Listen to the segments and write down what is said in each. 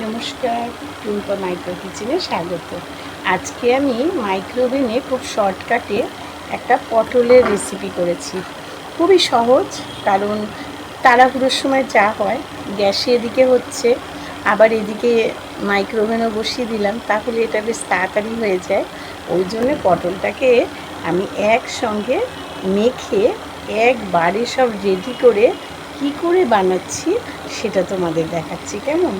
নমস্কার। টুম্পা মাইক্রো কিচেনে স্বাগত। আজকে আমি মাইক্রোওভেনে খুব শর্টকাটে একটা পটলের রেসিপি করেছি। খুবই সহজ, কারণ তাড়াহুড়োর সময় যা হয়, গ্যাসে এদিকে হচ্ছে, আবার এদিকে মাইক্রোওভেনও বসিয়ে দিলাম, তাহলে এটা বেশ তাড়াতাড়ি হয়ে যায়। ওই জন্য পটলটাকে আমি একসঙ্গে মেখে, একবারে সব রেডি করে কি করে বানাচ্ছি, সেটা তোমাদের দেখাচ্ছি। কেমন?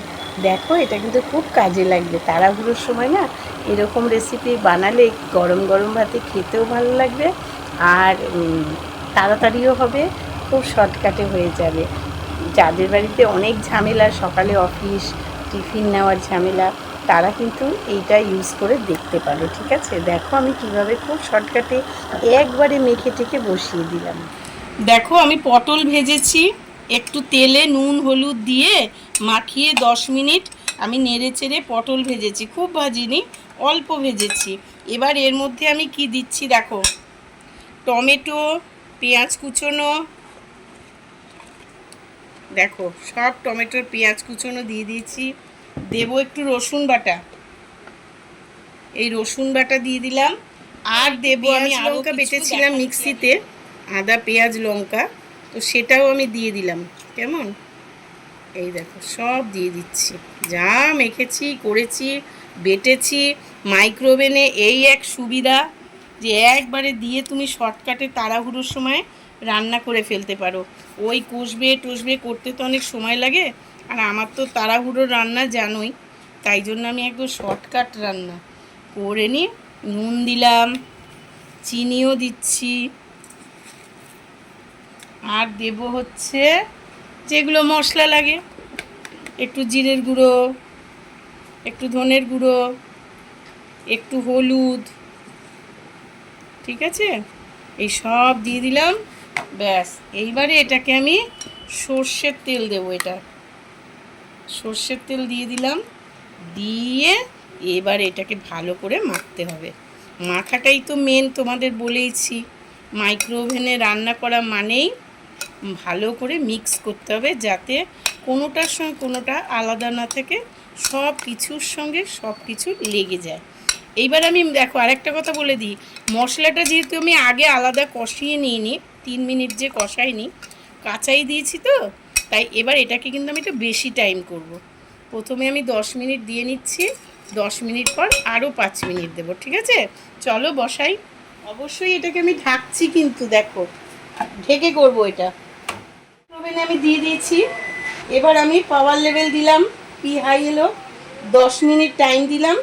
দেখো, এটা কিন্তু খুব কাজে লাগবে। তাড়াহুড়োর সময় না এরকম রেসিপি বানালে গরম গরম ভাতে খেতেও ভালো লাগবে আর তাড়াতাড়িও হবে, খুব শর্টকাটে হয়ে যাবে। যাদের বাড়িতে অনেক ঝামেলা, সকালে অফিস টিফিন নেওয়ার ঝামেলা, তারা কিন্তু এইটা ইউজ করে দেখতে পারো ঠিক আছে? দেখো আমি কীভাবে খুব শর্টকাটে একবারে মেখে টেকে বসিয়ে দিলাম। দেখো, আমি পটল ভেজেছি, একটু তেলে নুন, হলুদ দিয়ে মাখিয়ে দশ মিনিট আমি নেড়ে চেড়ে পটল ভেজেছি খুব ভাজিনি অল্প ভেজেছি। এবার এর মধ্যে আমি কি দিচ্ছি দেখো? টমেটো পেঁয়াজ কুচোনো। দেখো সব টমেটোর পেঁয়াজ কুচোনো দিয়ে দিয়েছি। দেবো একটু রসুন বাটা। এই রসুন বাটা দিয়ে দিলাম। আর দেবো আমি লঙ্কা বেটেছিলাম মিক্সিতে আদা পেঁয়াজ লঙ্কা। তো সেটাও আমি দিয়ে দিলাম। কেমন? এই দেখো, সব দিয়ে দিচ্ছি। যা মেখেছি, করেছি, বেটেছি মাইক্রোওভেনে এই এক সুবিধা যে একবারে দিয়ে তুমি শর্টকাটে তাড়াহুড়োর সময় রান্না করে ফেলতে পারো। ওই কষবে, টসবে করতে তো অনেক সময় লাগে। আর আমার তো তাড়াহুড়ো রান্না জানোই, তাই জন্য আমি একদম শর্টকাট রান্না করে নিয়ে নুন দিলাম, চিনিও দিচ্ছি। আর দেব হচ্ছে যেগুলো মশলা লাগে, একটু জিরের গুঁড়ো, একটু ধনের গুঁড়ো, একটু হলুদ, ঠিক আছে? এই সব দিয়ে দিলাম, ব্যাস। এইবারে এটাকে আমি সর্ষের তেল দেবো এটা। সর্ষের তেল দিয়ে দিলাম, দিয়ে এবার এটাকে ভালো করে মাখতে হবে। মাখাটাই তো মেন তোমাদের বলেইছি মাইক্রো ওভেনে রান্না করা মানেই ভালো করে মিক্স করতে হবে যাতে কোনোটার সঙ্গে কোনোটা আলাদা না থাকে সব কিছুর সঙ্গে সব কিছু লেগে যায়। এইবার আমি দেখো আরেকটা কথা বলে দিই, মশলাটা যেহেতু আমি আগে আলাদা কষিয়ে নিইনি, তিন মিনিট যে কষাইনি, কাঁচাই দিয়েছি তো, তাই এবার এটাকে কিন্তু আমি একটু বেশি টাইম করব। প্রথমে আমি দশ মিনিট দিয়ে নিচ্ছি, দশ মিনিট পর আরও পাঁচ মিনিট দেবো, ঠিক আছে? চলো বসাই। অবশ্যই এটাকে আমি ঢাকছি কিন্তু, দেখো, ঢেকে করব এটা। ওভেনে আমি দিয়ে দিয়েছি। এবার আমি পাওয়ার লেভেল দিলাম পি হাই এলো দশ মিনিট টাইম দিলাম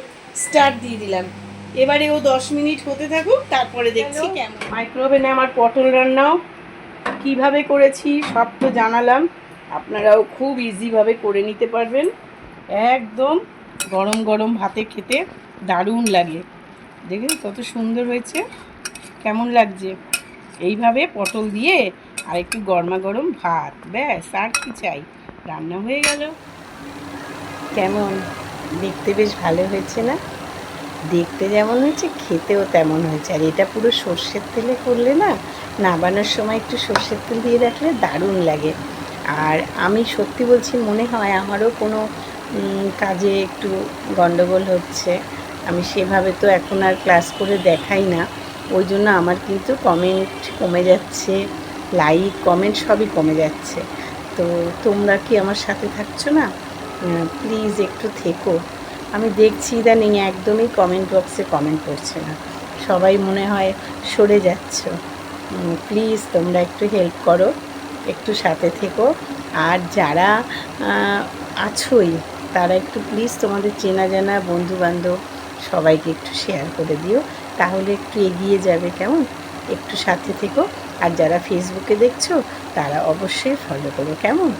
স্টার্ট দিয়ে দিলাম। এবারে ও দশ মিনিট হতে থাকুক তারপরে দেখছি কেমন। মাইক্রোওভেনে আমার পটল রান্নাও কীভাবে করেছি সব তো জানালাম। আপনারাও খুব ইজিভাবে করে নিতে পারবেন। একদম গরম গরম ভাতে খেতে দারুণ লাগে। দেখুন কত সুন্দর হয়েছে কেমন লাগছে? এইভাবে পটল দিয়ে আর একটু গরমা গরম ভাত, ব্যাস, আর কি চাই? রান্না হয়ে গেল। কেমন? দেখতে বেশ ভালো হয়েছে না? দেখতে যেমন হয়েছে, খেতেও তেমন হয়েছে। আর এটা পুরো সর্ষের তেলে করলে না, নাবানোর সময় একটু সর্ষের তেল দিয়ে রাখলে দারুণ লাগে। আর আমি সত্যি বলছি, মনে হয় আমারও কোনো কাজে একটু গন্ডগোল হচ্ছে। আমি সেভাবে তো এখন আর ক্লাস করে দেখাই না। ওই জন্য আমার কিন্তু কমেন্ট কমে যাচ্ছে। লাইক কমেন্ট সবই কমে যাচ্ছে। তো তোমরা কি আমার সাথে থাকছো না? প্লিজ একটু থেকো। আমি দেখছি ইদানিং একদমই কমেন্ট বক্সে কমেন্ট করছে না। সবাই মনে হয় সরে যাচ্ছ। প্লিজ তোমরা একটু হেল্প করো, একটু সাথে থেকো। আর যারা আছোই, তারা একটু প্লিজ তোমাদের চেনা জানা বন্ধু বান্ধব সবাইকে একটু শেয়ার করে দিও। তাহলে একটু এগিয়ে যাবে, কেমন? একটু সাথে থেকো। আর যারা ফেসবুকে দেখছ তারা অবশ্যই ফলো করো। কেমন?